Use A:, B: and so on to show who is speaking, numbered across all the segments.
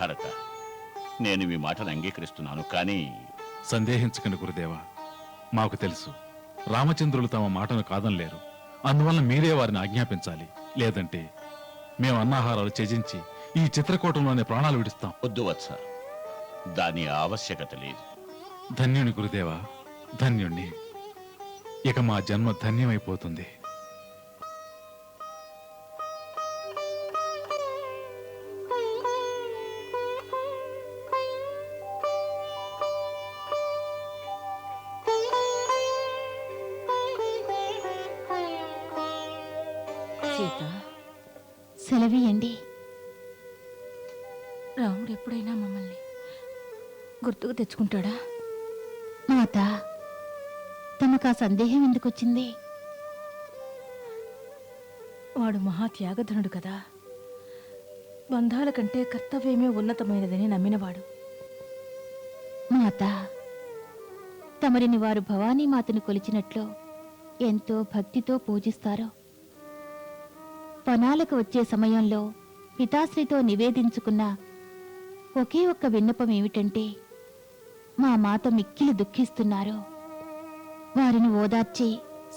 A: భరత. నేను మీ మాటను అంగీకరిస్తున్నాను కానీ
B: సందేహించకండి గురుదేవా. మాకు తెలుసు రామచంద్రులు తమ మాటను కాదనలేరు అందువల్ల మీరే వారిని ఆజ్ఞాపించాలి. లేదంటే మేము అన్నాహారాలు త్యజించి ఈ చిత్రకూటంలోనే ప్రాణాలు విడుస్తాం.
A: వద్దు వత్స. దాని ఆవశ్యకత లేదు.
B: ధన్యుని గురుదేవా ధన్యుణ్ణి. ఇక మా జన్మ ధన్యమైపోతుంది.
C: సెలవియండి
D: రాముడు ఎప్పుడైనా మమ్మల్ని గుర్తుకు తెచ్చుకుంటాడా?
C: మాత తమకు ఆ సందేహం ఎందుకు వచ్చింది
D: వాడు మహా త్యాగధనుడు కదా. బంధాల కంటే కర్తవ్యమే ఉన్నతమైనదని నమ్మినవాడు.
C: మాత తమరిని వారు భవానీ మాతను కొలిచినట్లు ఎంతో భక్తితో పూజిస్తారు? పనాలకు వచ్చే సమయంలో పితాశ్రీతో నివేదించుకున్న ఒకే ఒక్క విన్నపం ఏమిటంటే మా మాత మిక్కిలి దుఃఖిస్తున్నారు. వారిని ఓదార్చి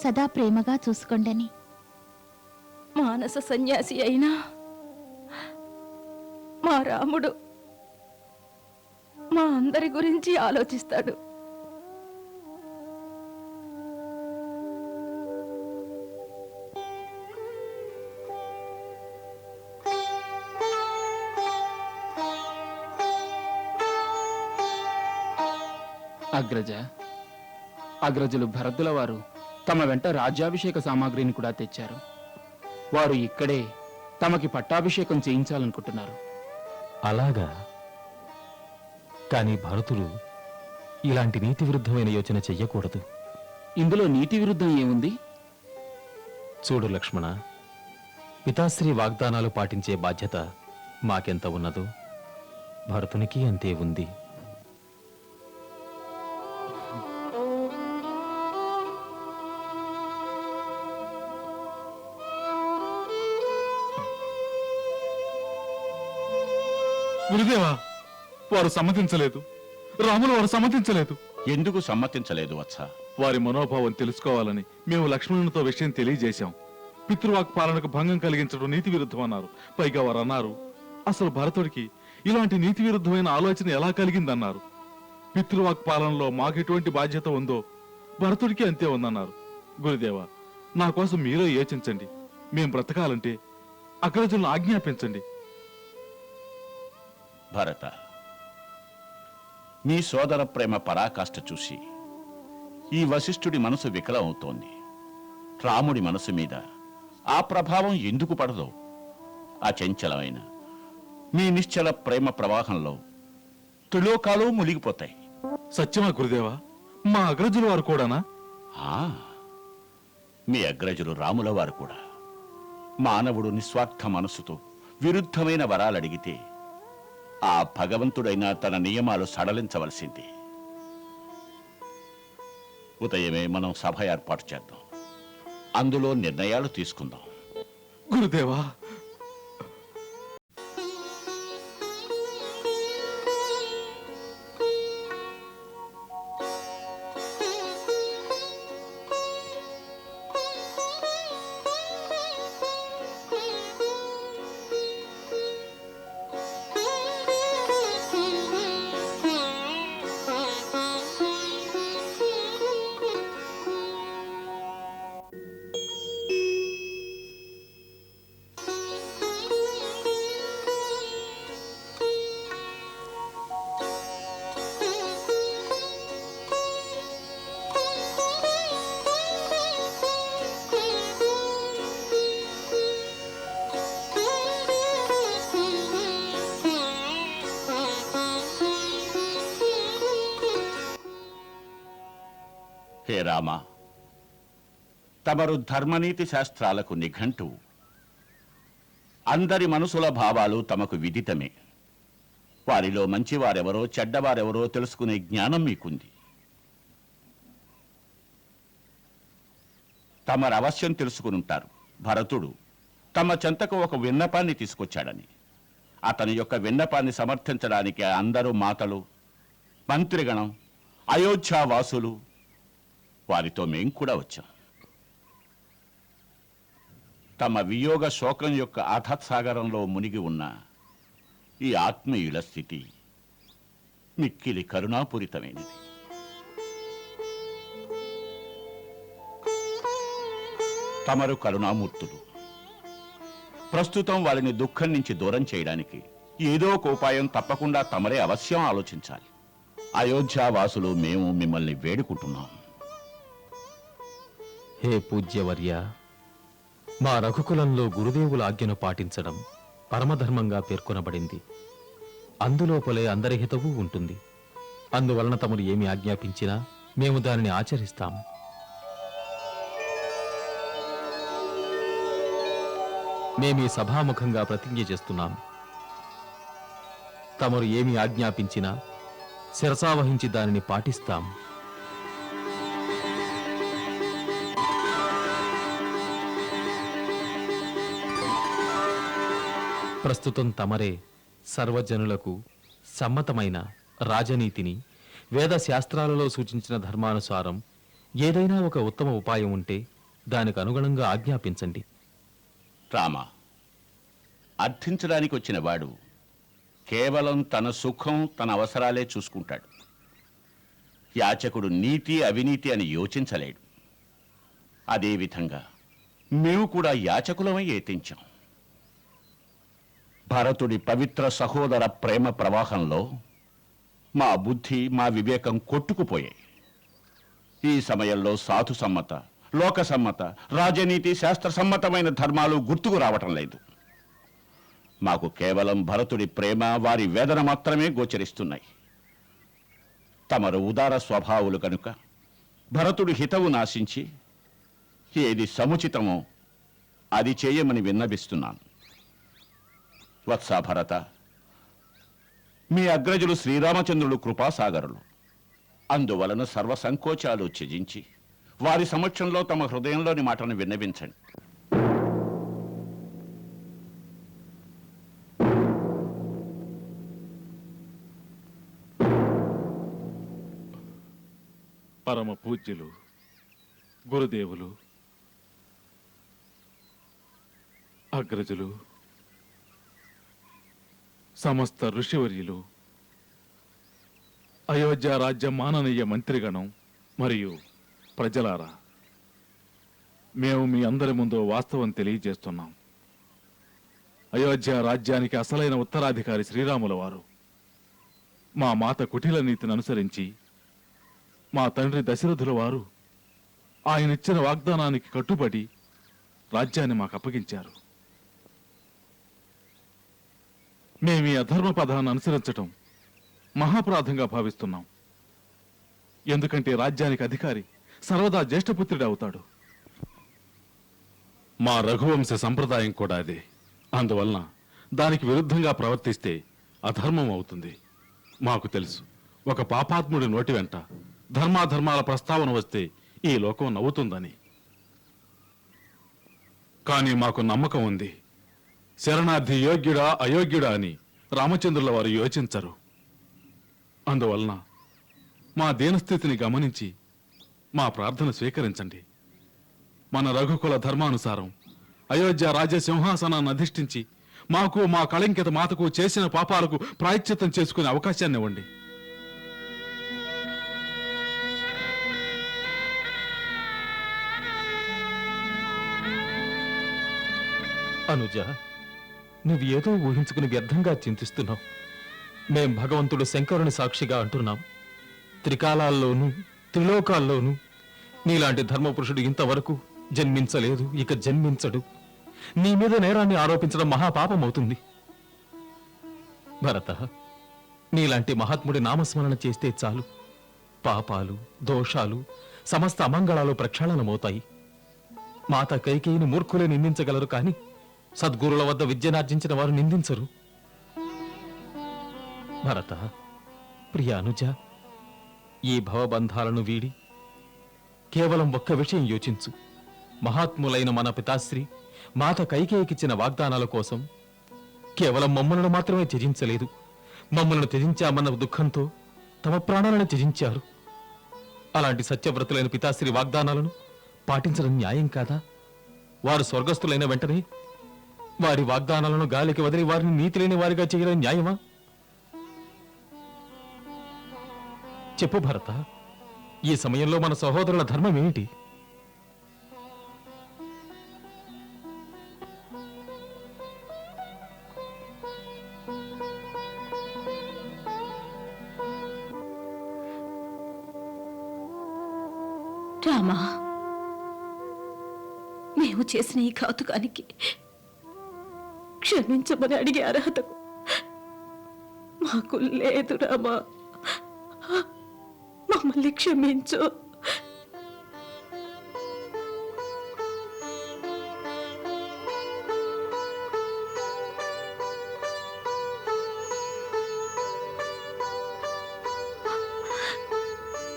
C: సదా ప్రేమగా చూసుకోండని.
D: మానస సన్యాసి అయినా మా రాముడు మా అందరి గురించి ఆలోచిస్తాడు.
E: అగ్రజ. అగ్రజులు భరతుల వారు తమ వెంట రాజ్యాభిషేక సామాగ్రిని కూడా తెచ్చారు. వారు ఇక్కడే తమకి పట్టాభిషేకం చేయించాలనుకుంటున్నారు.
F: అలాగా. కానీ భరతుడు ఇలాంటి నీతి విరుద్ధమైన యోచన చెయ్యకూడదు.
E: ఇందులో నీతి విరుద్ధం ఏముంది?
F: చూడు లక్ష్మణ పితాశ్రీ వాగ్దానాలు పాటించే బాధ్యత మాకెంత ఉన్నదో భరతునికి అంతే ఉంది.
B: గురుదేవా వారు సమ్మతించలేదు. రాములు వారు సమ్మతించలేదు.
A: ఎందుకు సమ్మతించలేదు వత్స?
B: వారి మనోభావం తెలుసుకోవాలని మేము లక్ష్మణునితో విషయం తెలియజేశాం. పితృవాక్ పాలనకు భంగం కలిగించడం నీతి విరుద్ధం అన్నారు. పైగా వారు అన్నారు అసలు భరతుడికి ఇలాంటి నీతి విరుద్ధమైన ఆలోచన ఎలా కలిగిందన్నారు? పితృవాక్ పాలనలో మాకు ఎటువంటి బాధ్యత ఉందో భరతుడికి అంతే ఉందన్నారు. గురుదేవా నా కోసం మీరే యోచించండి. మేం బ్రతకాలంటే అగ్రజులను ఆజ్ఞాపించండి.
A: భరత. నీ సోదర ప్రేమ పరాకాష్ఠ చూసి ఈ వశిష్ఠుడి మనసు వికలం అవుతోంది. రాముడి మనసు మీద ఆ ప్రభావం ఎందుకు పడదో అచంచలమైన మీ నిశ్చల ప్రేమ ప్రవాహంలో త్రిలోకాలు మునిగిపోతాయి.
B: సత్యమా గురుదేవా? మా అగ్రజుల వారు కూడానా?
A: ఆ, మీ అగ్రజులు రాముల వారు కూడా. మానవుడు నిస్వార్థ మనసుతో విరుద్ధమైన వరాలు అడిగితే ఆ భగవంతుడైన తన నియమాలు సడలించవలసింది. ఉదయమే మనం సభ ఏర్పాటు చేద్దాం. అందులో నిర్ణయాలు తీసుకుందాం.
B: గురుదేవా
A: రామ. తమరు ధర్మనీతి శాస్త్రాలకు నిఘంటు. అందరి మనసుల భావాలు తమకు విదితమే. వారిలో మంచివారెవరో చెడ్డవారెవరో తెలుసుకునే జ్ఞానం మీకుంది. తమరు అవశ్యం తెలుసుకునుంటారు. భరతుడు తమ చెంతకు ఒక విన్నపాన్ని తీసుకొచ్చాడని. అతని యొక్క విన్నపాన్ని సమర్థించడానికి అందరూ మాతలు మంత్రిగణం అయోధ్యావాసులు వారితో మేం కూడా వచ్చాం. తమ వియోగ శోకం యొక్క అధత్సాగరంలో మునిగి ఉన్న ఈ ఆత్మీయుల స్థితి మిక్కిలి కరుణాపూరితమైనది. తమరు కరుణామూర్తులు ప్రస్తుతం వారిని దుఃఖం నుంచి దూరం చేయడానికి ఏదో ఒక ఉపాయం తప్పకుండా తమరే అవశ్యం ఆలోచించాలి. అయోధ్యావాసులు మేము మిమ్మల్ని వేడుకుంటున్నాం.
F: హే పూజ్యవర్య మా రఘుకులంలో గురుదేవుల ఆజ్ఞను పాటించడం పరమధర్మంగా పేర్కొనబడింది. అందులోపలే అందరి హితవు ఉంటుంది. అందువలన తమరు ఏమి ఆజ్ఞాపించినా మేము దానిని ఆచరిస్తాం. మేమీ సభాముఖంగా ప్రతిజ్ఞ చేస్తున్నాం. తమరు ఏమి ఆజ్ఞాపించినా శిరసావహించి దానిని పాటిస్తాం. ప్రస్తుతం తమరే సర్వజనులకు సమ్మతమైన రాజనీతిని వేద శాస్త్రాలలో సూచించిన ధర్మానుసారం ఏదైనా ఒక ఉత్తమ ఉపాయం ఉంటే దానికి అనుగుణంగా ఆజ్ఞాపించండి.
A: రామ అర్థించడానికి వచ్చిన వాడు కేవలం తన సుఖం తన అవసరాలే చూసుకుంటాడు. యాచకుడు నీతి అవినీతి అని యోచించలేడు. అదేవిధంగా మేము కూడా యాచకులమై యత్నించాం భరతుడి పవిత్ర సహోదర ప్రేమ ప్రవాహంలో మా బుద్ధి మా వివేకం కొట్టుకుపోయాయి. ఈ సమయంలో సాధు సమ్మత లోక సమ్మత రాజనీతి శాస్త్ర సమ్మతమైన ధర్మాలు గుర్తుకు రావటం లేదు. మాకు కేవలం భరతుడి ప్రేమ వారి వేదన మాత్రమే గోచరిస్తున్నాయి. తమరు ఉదార స్వభావులు కనుక భరతుడి హితవు నాశించి ఏది సముచితమో అది చేయమని విన్నవిస్తున్నాను. వత్సాభరత మీ అగ్రజులు శ్రీరామచంద్రులు కృపాసాగరులు. అందువలన సర్వ సంకోచాలు త్యజించి వారి సమక్షంలో తమ హృదయంలోని మాటను విన్నవించండి.
B: పరమ పూజ్యులు గురుదేవులు అగ్రజులు సమస్త ఋషివర్యులు అయోధ్య రాజ్య మాననీయ మంత్రిగణం మరియు ప్రజలారా మేము మీ అందరి ముందు వాస్తవం తెలియజేస్తున్నాం. అయోధ్య రాజ్యానికి అసలైన ఉత్తరాధికారి శ్రీరాముల వారు మా మాత కుటిల నీతిని అనుసరించి మా తండ్రి దశరథుల వారు ఆయనిచ్చిన వాగ్దానానికి కట్టుబడి రాజ్యాన్ని మాకు అప్పగించారు. మేము ఈ అధర్మ పదాన్ని అనుసరించటం మహాపరాధంగా భావిస్తున్నాం. ఎందుకంటే రాజ్యానికి అధికారి సర్వదా జ్యేష్ఠపుత్రుడు అవుతాడు. మా రఘువంశ సంప్రదాయం కూడా అదే. అందువలన దానికి విరుద్ధంగా ప్రవర్తిస్తే అధర్మం అవుతుంది. మాకు తెలుసు ఒక పాపాత్ముడి నోటి వెంట ధర్మాధర్మాల ప్రస్తావన వస్తే ఈ లోకం నవ్వుతుందని. కానీ మాకు నమ్మకం ఉంది. శరణార్థి యోగ్యుడా అయోగ్యుడా అని రామచంద్రుల వారు యోచించరు. అందువలన మా దీనస్థితిని గమనించి మా ప్రార్థన స్వీకరించండి. మన రఘుకుల ధర్మానుసారం అయోధ్య రాజ్య సింహాసనాన్ని అధిష్ఠించి మాకు మా కళంకిత మాతకు చేసిన పాపాలకు ప్రాయశ్చిత్తం చేసుకునే అవకాశాన్ని ఇవ్వండి.
F: అనుజ నువ్వు ఏదో ఊహించుకుని వ్యర్థంగా చింతిస్తున్నావు. మేం భగవంతుడు శంకరుని సాక్షిగా అంటున్నాం. త్రికాలాల్లోనూ త్రిలోకాల్లోనూ నీలాంటి ధర్మపురుషుడు ఇంతవరకు జన్మించలేదు ఇక జన్మించడు. నీ మీద నేరాన్ని ఆరోపించడం మహాపాపమవుతుంది. భరత నీలాంటి మహాత్ముడి నామస్మరణ చేస్తే చాలు. పాపాలు దోషాలు సమస్త అమంగళాలు ప్రక్షాళనమవుతాయి. మాత కైకేయిని మూర్ఖులే నిందించగలరు కాని సద్గురుల వద్ద విద్యనార్జించిన వారు నిందించరు. భరత ప్రియ అనుజ ఈ భవబంధాలను వీడి కేవలం ఒక్క విషయం యోచించు. మహాత్ములైన మన పితాశ్రీ మాత కైకేయికిచ్చిన వాగ్దానాల కోసం కేవలం మమ్మలను మాత్రమే త్యజించలేదు. మమ్మలను త్యజించామన్న దుఃఖంతో తమ ప్రాణాలను త్యజించారు. అలాంటి సత్యవ్రతులైన పితాశ్రీ వాగ్దానాలను పాటించడం న్యాయం కాదా? వారు స్వర్గస్థులైన వెంటనే వారి వాగ్దానాలను గాలికి వదిలి వారిని నీతి లేని వారిగా చేయడం న్యాయమా? చెప్పు భరత ఈ సమయంలో మన సహోదరుల ధర్మం ఏమిటి?
D: రామా మేము చేసిన ఈ ఘాతుకానికి క్షమించమని అడిగే అర్హత మాకు లేదు రామా. మమ్మల్ని క్షమించు.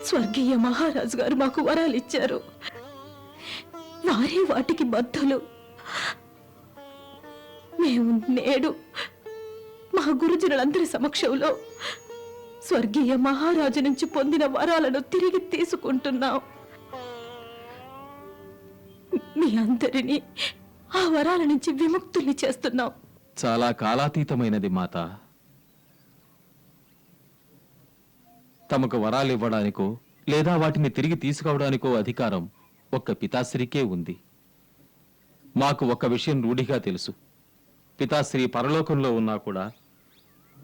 D: స్వర్గీయ మహారాజు గారు మాకు వరాలు ఇచ్చారు వారే వాటికి బద్దలు నేడు మా గురుజనులందరి సమక్షంలో స్వర్గీయ మహారాజు నుంచి పొందిన వరాలను తిరిగి తీసుకుంటున్నాం. మీ అందరినీ ఆ వరాల నుంచి విముక్తుల్ని చేస్తున్నాం.
F: చాలా కాలాతీతమైనది మాత. తమకు వరాలు ఇవ్వడానికో లేదా వాటిని తిరిగి తీసుకోవడానికో అధికారం ఒక్క పితాశ్రీకే ఉంది. మాకు ఒక విషయం రూఢిగా తెలుసు. పితాశ్రీ పరలోకంలో ఉన్నా కూడా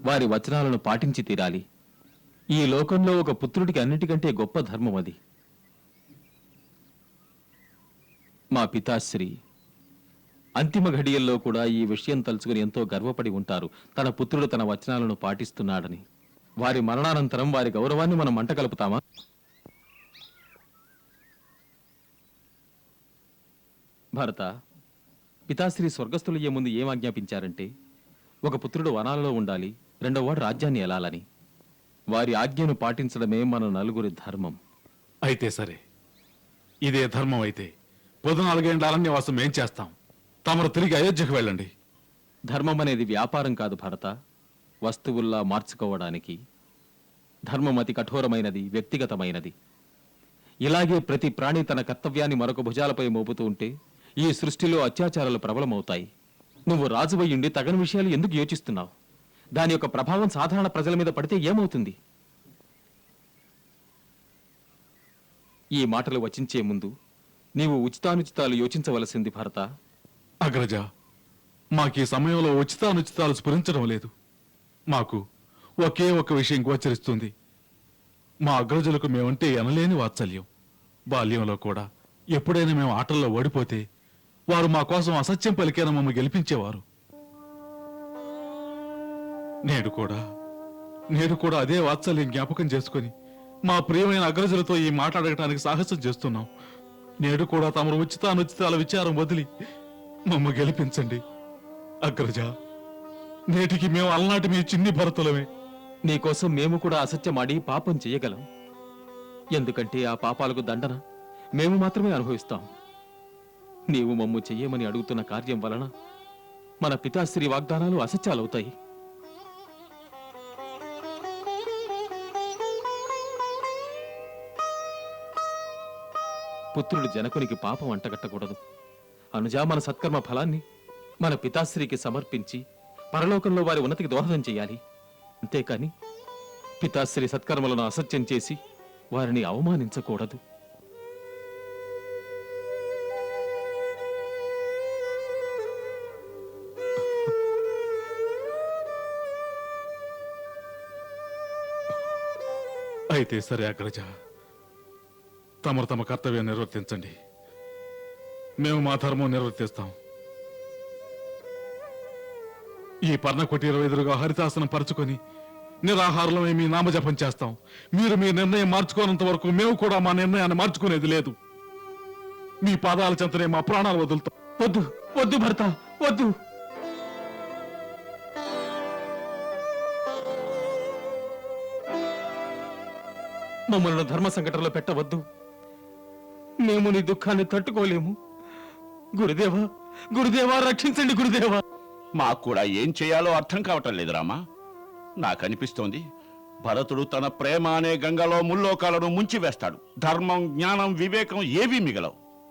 F: వారి వచనాలను పాటించి తీరాలి. ఈ లోకంలో ఒక పుత్రుడికి అన్నిటికంటే గొప్ప ధర్మం అది. మా పితాశ్రీ అంతిమ ఘడియల్లో కూడా ఈ విషయం తలుచుకుని ఎంతో గర్వపడి ఉంటారు. తన పుత్రుడు తన వచనాలను పాటిస్తున్నాడని. వారి మరణానంతరం వారి గౌరవాన్ని మనం మంట కలుపుతామా? భరత పితాశ్రీ స్వర్గస్థులయ్యే ముందు ఏం ఆజ్ఞాపించారంటే ఒక పుత్రుడు వనాలలో ఉండాలి రెండో వాడు రాజ్యాన్ని ఎలాలని వారి ఆజ్ఞను పాటించడమే మన నలుగురి ధర్మం.
B: అయితే సరే ఇదే ధర్మం అయితే పొద్దునాలుగేండ్ల అరణ్యవాసం ఏం చేస్తాం? తమరు తిరిగి అయోధ్యకు వెళ్ళండి.
F: ధర్మం అనేది వ్యాపారం కాదు భరత వస్తువుల్లా మార్చుకోవడానికి. ధర్మం అతి కఠోరమైనది వ్యక్తిగతమైనది. ఇలాగే ప్రతి ప్రాణి తన కర్తవ్యాన్ని మరొక భుజాలపై మోపుతూ ఉంటే ఈ సృష్టిలో అత్యాచారాలు ప్రబలమవుతాయి. నువ్వు రాజువయ్యుండి తగని విషయాలు ఎందుకు యోచిస్తున్నావు? దాని యొక్క ప్రభావం సాధారణ ప్రజల మీద పడితే ఏమవుతుంది? ఈ మాటలు వచించే ముందు నీవు ఉచితానుచితాలు యోచించవలసింది భరత.
B: అగ్రజ మాకీ సమయంలో ఉచితానుచితాలు స్ఫురించడం లేదు. మాకు ఒకే ఒక విషయం గోచరిస్తుంది. మా అగ్రజులకు మేమంటే ఎనలేని వాత్సల్యం. బాల్యంలో కూడా ఎప్పుడైనా మేము ఆటల్లో ఓడిపోతే వారు మా కోసం అసత్యం పలికేన మమ్మల్ని గెలిపించేవారు. నేడు కూడా నేడు కూడా అదే వాత్సల్యం జ్ఞాపకం చేసుకొని మా ప్రియమైన అగ్రజులతో ఈ మాట్లాడటానికి సాహసం చేస్తున్నాం. నేడు కూడా తమరు ఉచితానుచితాల విచారం వదిలి మమ్మ గెలిపించండి. అగ్రజ నేటికి మేము అలనాటి మీ చిన్ని భరతులమే.
F: నీకోసం మేము కూడా అసత్యమాడి పాపం చేయగలం. ఎందుకంటే ఆ పాపాలకు దండన మేము మాత్రమే అనుభవిస్తాం. నీవు మమ్ము చెయ్యమని అడుగుతున్న కార్యం వలన మన పితాశ్రీ వాగ్దానాలు అసత్యాలవుతాయి. పుత్రుడు జనకునికి పాపం అంటగట్టకూడదు. అనుజా మన సత్కర్మ ఫలాన్ని మన పితాశ్రీకి సమర్పించి పరలోకంలో వారి ఉన్నతికి దోహదం చేయాలి అంతేకాని పితాశ్రీ సత్కర్మలను అసత్యం చేసి వారిని అవమానించకూడదు.
B: అయితే సరే అగ్రజ. తమరు తమ కర్తవ్యం నిర్వర్తించండి. మేము మా ధర్మం నిర్వర్తిస్తాం. ఈ పర్ణ కుటీర ఎదురుగా హరితాసనం పరుచుకొని నిరాహారంలో మీ నామజపం చేస్తాం. మీరు మీ నిర్ణయం మార్చుకోనంత వరకు మేము కూడా మా నిర్ణయాన్ని మార్చుకునేది లేదు. మీ పాదాల చెంతనే మా ప్రాణాలు వదులుతాం.
F: వద్దు వద్దు భర్త వద్దు. మమ్మల్ని ధర్మ సంకటంలో పెట్టవద్దు. మేము నీ దుఃఖాన్ని తట్టుకోలేము. గురుదేవా గురుదేవా రక్షించండి గురుదేవా.
A: మాకు కూడా ఏం చేయాలో అర్థం కావటం లేదు రామా. నాకనిపిస్తోంది భరతుడు తన ప్రేమ అనే గంగలో ముల్లోకాలను ముంచివేస్తాడు. ధర్మం జ్ఞానం వివేకం ఏవీ మిగలవు.